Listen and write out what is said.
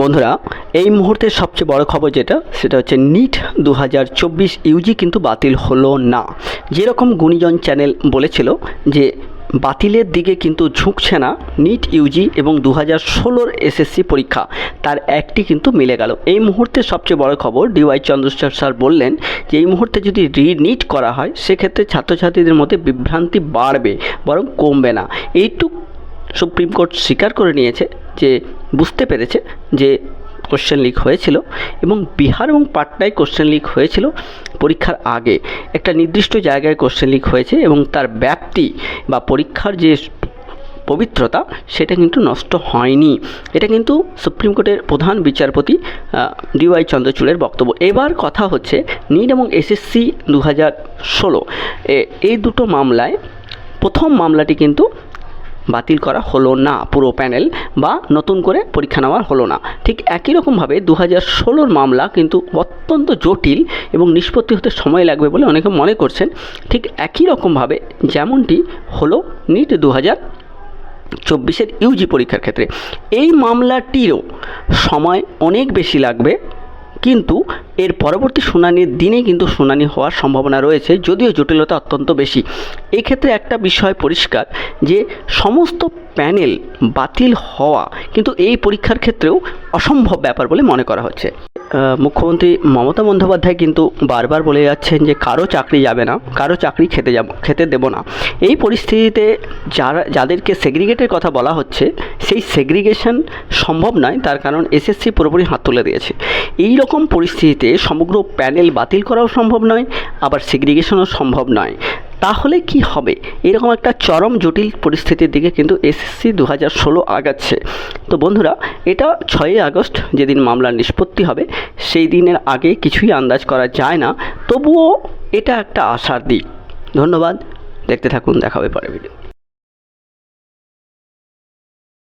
বন্ধুরা, এই মুহূর্তের সবচেয়ে বড় খবর যেটা, সেটা হচ্ছে নিট দু হাজার চব্বিশ ইউজি কিন্তু বাতিল হলো না। যেরকম গুণীজন চ্যানেল বলেছিল যে, বাতিলের দিকে কিন্তু ঝুঁকছে না নিট ইউজি এবং দু হাজার ষোলোর এসএসসি পরীক্ষা, তার একটি কিন্তু মিলে গেল। এই মুহূর্তে সবচেয়ে বড় খবর ডিওয়াই চন্দ্রশেখর স্যার বললেন যে, এই মুহূর্তে যদি রিনিট করা হয়, সেক্ষেত্রে ছাত্রছাত্রীদের মধ্যে বিভ্রান্তি বাড়বে, বরং কমবে না। এইটুক সুপ্রিম কোর্ট স্বীকার করে নিয়েছে যে, বুঝতে পেরেছে যে কোশ্চেন লিক হয়েছিল এবং বিহার এবং পাটনায় কোশ্চেন লিক হয়েছিল পরীক্ষার আগে। একটা নির্দিষ্ট জায়গায় কোশ্চেন লিক হয়েছে এবং তার ব্যাপ্তি বা পরীক্ষার যে পবিত্রতা, সেটা কিন্তু নষ্ট হয়নি। এটা কিন্তু সুপ্রিম কোর্টের প্রধান বিচারপতি ডিওয়াই চন্দ্রচূড়ের বক্তব্য। এবার কথা হচ্ছে নিট এবং এসএসসি দু হাজার ষোলো এই দুটো মামলায় প্রথম মামলাটি কিন্তু বাতিল করা হলো না পুরো প্যানেল বা নতুন করে পরীক্ষা নেওয়া হলো না। ঠিক একই রকমভাবে দু হাজার ষোলোর মামলা কিন্তু অত্যন্ত জটিল এবং নিষ্পত্তি হতে সময় লাগবে বলে অনেকে মনে করছেন। ঠিক একই রকমভাবে যেমনটি হলো নিট দু হাজার চব্বিশের ইউজি পরীক্ষার ক্ষেত্রে। এই মামলাটিরও সময় অনেক বেশি লাগবে কিন্তু এর পরবর্তী শুনানির দিনে কিন্তু শুনানি হওয়ার সম্ভাবনা রয়েছে, যদিও জটিলতা অত্যন্ত বেশি। এক্ষেত্রে একটা বিষয় পরিষ্কার, যে সমস্ত প্যানেল বাতিল হওয়া কিন্তু এই পরীক্ষার ক্ষেত্রেও অসম্ভব ব্যাপার বলে মনে করা হচ্ছে। মুখ্যমন্ত্রী মমতা বন্দ্যোপাধ্যায় কিন্তু বারবার বলে যাচ্ছেন যে কারও চাকরি যাবে না, কারও চাকরি খেতে যাব, খেতে দেব না। এই পরিস্থিতিতে যারা, যাদেরকে সেগ্রিগেটের কথা বলা হচ্ছে, সেই সেগ্রিগেশন সম্ভব নয়, তার কারণ এসএসসি পুরোপুরি হাত তুলে দিয়েছে। এই রকম পরিস্থিতিতে সমগ্র প্যানেল বাতিল করাও সম্ভব নয়, আবার সেগ্রিগেশনও সম্ভব নয়। তাহলে কি হবে? এরকম একটা চরম জটিল পরিস্থিতির দিকে কিন্তু এসএসসি দু হাজার ষোলো আগাচ্ছে। তো বন্ধুরা, এটা ছয়ই আগস্ট যেদিন মামলার নিষ্পত্তি হবে, সেই দিনের আগে কিছুই আন্দাজ করা যায় না। তবুও এটা একটা আশার দিক। ধন্যবাদ। দেখতে থাকুন, দেখা হবে পরে ভিডিও